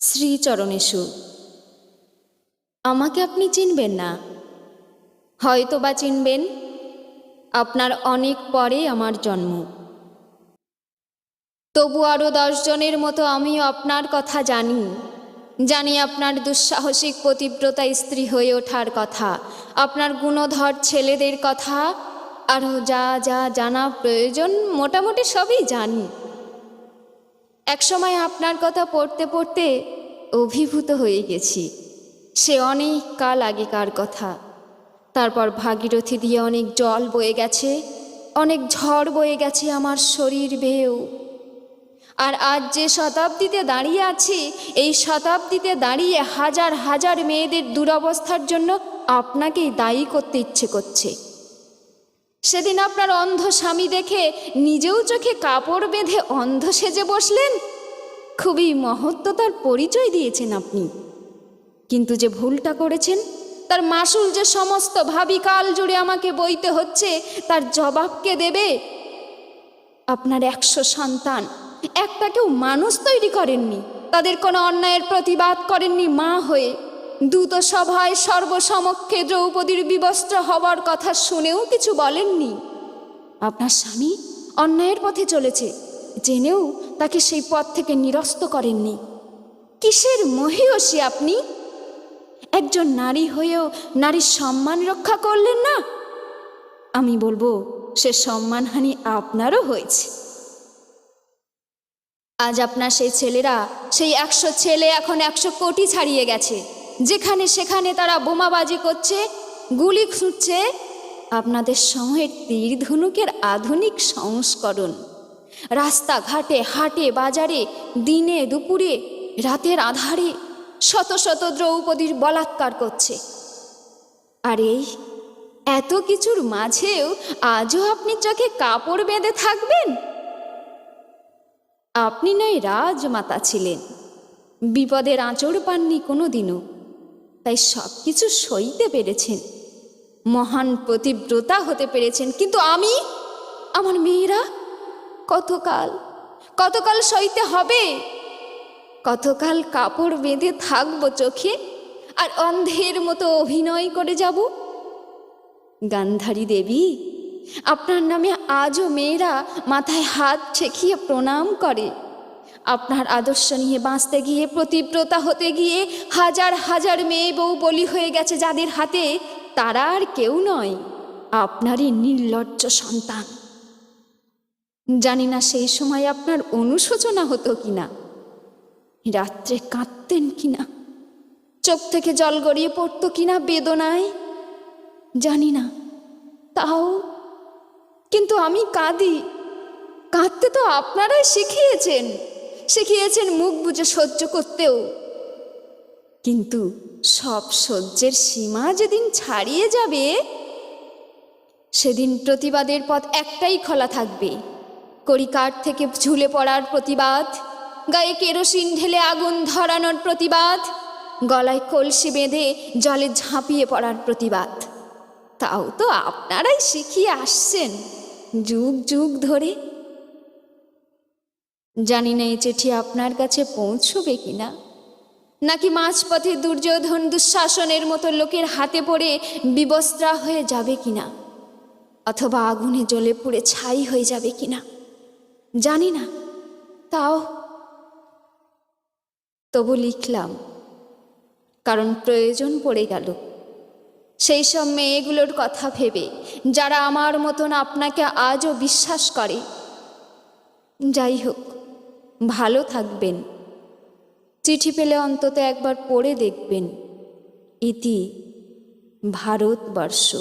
শ্রীচরণেশু আমাকে আপনি চিনবেন না। হয়তো বা চিনবেন, আপনার অনেক পরে আমার জন্ম। তবু আরও দশজনের মতো আমিও আপনার কথা জানি। জানি আপনার দুঃসাহসিক পতিব্রতা স্ত্রী হয়ে ওঠার কথা, আপনার গুণধর ছেলেদের কথা আরও যা যা জানা প্রয়োজন মোটামুটি সবই জানি। একসময় আপনার কথা পড়তে পড়তে অভিভূত হয়ে গেছি। সে অনেক কাল আগেকার কথা। তারপর ভাগীরথী দিয়ে অনেক জল বয়ে গেছে, অনেক ঝড় বয়ে গেছে আমার শরীর বেয়েও। আর আজ যে শতাব্দীতে দাঁড়িয়ে আছি, এই শতাব্দীতে দাঁড়িয়ে হাজার হাজার মেয়েদের দুরবস্থার জন্য আপনাকেই দায়ী করতে ইচ্ছে করছে। সেদিন আপনার অন্ধ স্বামী দেখে নিজেও চোখে কাপড় বেঁধে অন্ধ সেজে বসলেন? খুবই মহত্বতার পরিচয় দিয়েছেন আপনি। কিন্তু যে ভুলটা করেছেন, তার মাসুল যে সমস্ত ভাবিকাল জুড়ে আমাকে বইতে হচ্ছে, তার জবাবকে দেবে? আপনার একশো সন্তান একটা কেউ মানুষ তৈরি করেননি। তাদের কোনো অন্যায়ের প্রতিবাদ করেননি মা হয়ে। সভায় সর্বসমক্ষে দ্রৌপদীর বিবস্ত্র হওয়ার কথা শুনেও কিছু বলেননি। আপনার স্বামী অন্যায়ের পথে চলেছে, জেনেও তাকে সেই পথ থেকে নিরস্ত করেননি। কিসের মহিয়সী আপনি? একজন নারী হয়েও নারীর সম্মান রক্ষা করলেন না? আমি বলব, সে সম্মানহানি আপনারও হয়েছে। আজ আপনার সেই ছেলেরা, সেই একশো ছেলে এখন একশো কোটি ছাড়িয়ে গেছে। যেখানে সেখানে তারা বোমাবাজি করছে, গুলি খুঁজছে, আপনাদের সময়ের তীর ধনুকের আধুনিক সংস্করণ। রাস্তাঘাটে, হাটে, বাজারে, দিনে দুপুরে, রাতের আধারে শত শত দ্রৌপদীর বলাৎকার করছে। আর এই এত কিছুর মাঝেও আজও আপনি চোখে কাপড় বেঁধে থাকবেন? আপনি নয় রাজমাতা ছিলেন। বিপদের আঁচড় পাননি কোনো দিনও তাই সব কিছু সইতে পেরেছেন। মহান প্রতিব্রতা হতে পেরেছেন। কিন্তু আমি, আমার মেয়েরা, কতকাল কতকাল সইতে হবে? কতকাল কাপড় বেঁধে থাকব চোখে আর অন্ধের মতো অভিনয় করে যাব? গান্ধারী দেবী, আপনার নামে আজও মেয়েরা মাথায় হাত ঠেকিয়ে প্রণাম করে। আপনার আদর্শ নিয়ে বাঁচতে গিয়ে, প্রতিব্রতা হতে গিয়ে হাজার হাজার মেয়ে বউ বলি হয়ে গেছে যাদের হাতে, তারা আর কেউ নয়, আপনারই নির্লজ্জ সন্তান। জানি না সেই সময় আপনার অনুশোচনা হতো কিনা, রাত্রে কাঁদতেন কিনা, চোখ থেকে জল গড়িয়ে পড়তো কিনা বেদনায়, জানি না, তাও, কিন্তু আমি কাঁদি, কাঁদতে তো আপনারাই শিখিয়েছেন। শিখিয়েছেন মুখ বুঝে সহ্য করতেও। কিন্তু সব সহ্যের সীমা যেদিন ছাড়িয়ে যাবে, সেদিন প্রতিবাদের পথ একটাই খোলা থাকবে। কড়িকাঠ থেকে ঝুলে পড়ার প্রতিবাদ, গায়ে কেরোসিন ঢেলে আগুন ধরানোর প্রতিবাদ, গলায় কলসি বেঁধে জলে ঝাঁপিয়ে পড়ার প্রতিবাদ। তাও তো আপনারাই শিখিয়ে আসছেন, যুগ যুগ ধরে জানি না এই চিঠি আপনার কাছে পৌঁছবে কিনা। নাকি মাঝপথে দুর্যোধন দুঃশাসনের মতো লোকের হাতে পড়ে বিবস্ত্রা হয়ে যাবে কিনা? অথবা আগুনে জ্বলে পুড়ে ছাই হয়ে যাবে কিনা? জানি না। তাও তবু লিখলাম, কারণ প্রয়োজন পড়ে গেল। সেই সব মেয়েগুলোর কথা ভেবে, যারা আমার মতন আপনাকে আজও বিশ্বাস করে। যাই হোক ভালো থাকবেন। চিঠি পেলে অন্তত একবার পড়ে দেখবেন। ইতি ভারতবর্ষ।